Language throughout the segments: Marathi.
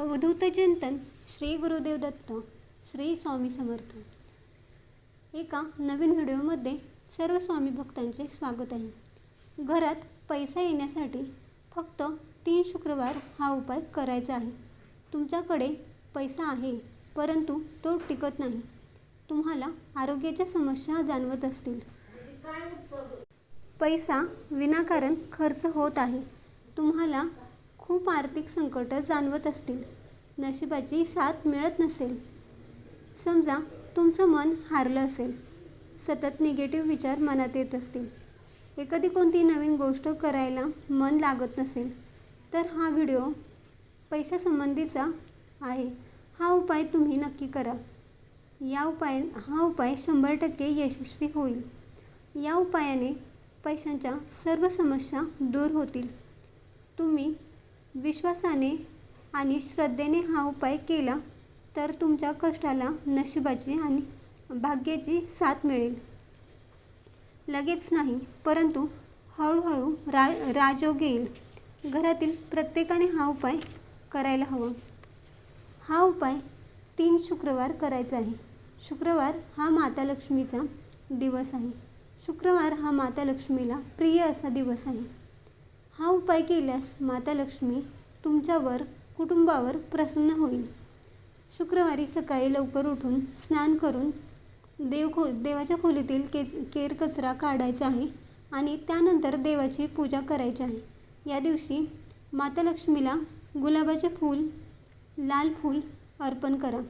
अवधूत चिंतन श्री गुरुदेव दत्त श्री स्वामी समर्थ. एका नवीन व्हिडिओमध्ये सर्व स्वामी भक्तांचे स्वागत आहे. घरात पैसा येण्यासाठी फक्त तीन शुक्रवार हा उपाय करायचा आहे. तुमच्याकडे पैसा आहे परंतु तो टिकत नाही. तुम्हाला आरोग्याच्या समस्या जाणवत असतील. पैसा विनाकारण खर्च होत आहे. तुम्हाला खूप आर्थिक संकट जाणवत असतील. नशिबाची साथ मिळत नसेल. समजा तुमचं मन हारलं असेल. सतत निगेटिव्ह विचार मनात येत असतील. एखादी कोणती नवीन गोष्ट करायला मन लागत नसेल तर हा व्हिडिओ पैशासंबंधीचा आहे. हा उपाय तुम्ही नक्की करा. या उपाय हा उपाय शंभर टक्के यशस्वी होईल. या उपायाने पैशांच्या सर्व समस्या दूर होतील. तुम्ही विश्वासाने आणि श्रद्धेने हा उपाय केला तर तुमच्या कष्टाला नशिबाची आणि भाग्याची साथ मिळेल. लगेच नाही परंतु हळूहळू रा राजयोग येईल. घरातील प्रत्येकाने हा उपाय करायला हवा. हा उपाय तीन शुक्रवार करायचा आहे. शुक्रवार हा माता लक्ष्मीचा दिवस आहे. शुक्रवार हा माता लक्ष्मीला प्रिय असा दिवस आहे. हा उपाय केल्यास माता लक्ष्मी तुमच्यावर कुटुंबावर प्रसन्न होईल. शुक्रवारी सकाळी लवकर उठून स्नान करून देव खो देवाच्या खोलीतील केस केर कचरा काढायचा आहे आणि त्यानंतर देवाची पूजा करायची आहे. या दिवशी माता लक्ष्मीला गुलाबाचे फूल लाल फूल अर्पण करा.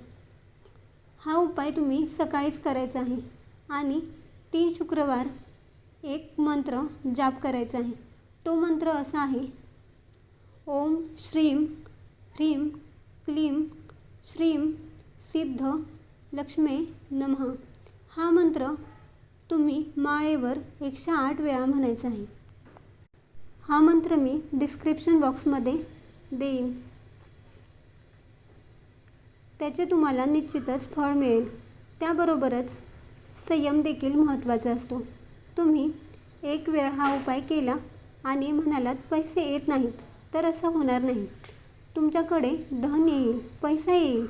हा उपाय तुम्ही सकाळीच करायचा आहे आणि तीन शुक्रवार एक मंत्र जाप करायचा आहे. तो मंत्र असा आहे. ओम श्रीम ह्रीम क्लीम श्रीम सिद्ध लक्ष्मे नमः. हा मंत्र तुम्ही माळेवर एकशे आठ वेळा म्हणायचा आहे. हा मंत्र मी डिस्क्रिप्शन बॉक्समध्ये देईन. त्याचे तुम्हाला निश्चितच फळ मिळेल. त्याबरोबरच संयम देखील महत्त्वाचा असतो. तुम्ही एक वेळ हा उपाय केला आणि म्हणालात पैसे येत नाहीत. तर असं होणार नाही. तुमच्याकडे धन येईल पैसा येईल.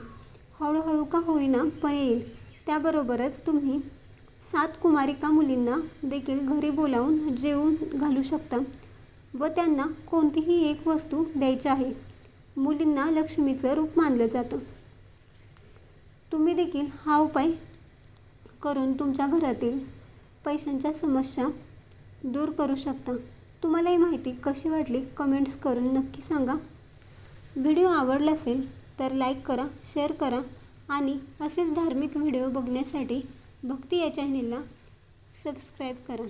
हळूहळू का होईना पण येईल. त्याबरोबरच तुम्ही सात कुमारिका मुलींना देखील घरी बोलावून जेवून घालू शकता व त्यांना कोणतीही एक वस्तू द्यायची आहे. मुलींना लक्ष्मीचं रूप मानलं जातं. तुम्ही देखील हा उपाय करून तुमच्या घरातील पैशांच्या समस्या दूर करू शकता. तुम्हाला ही माहिती कशी वाटली? कमेंट्स करून नक्की सांगा. व्हिडिओ आवडला असेल तर लाईक करा शेअर करा आणि असेच धार्मिक व्हिडिओ बघण्यासाठी भक्ती या चॅनेलला सबस्क्राईब करा.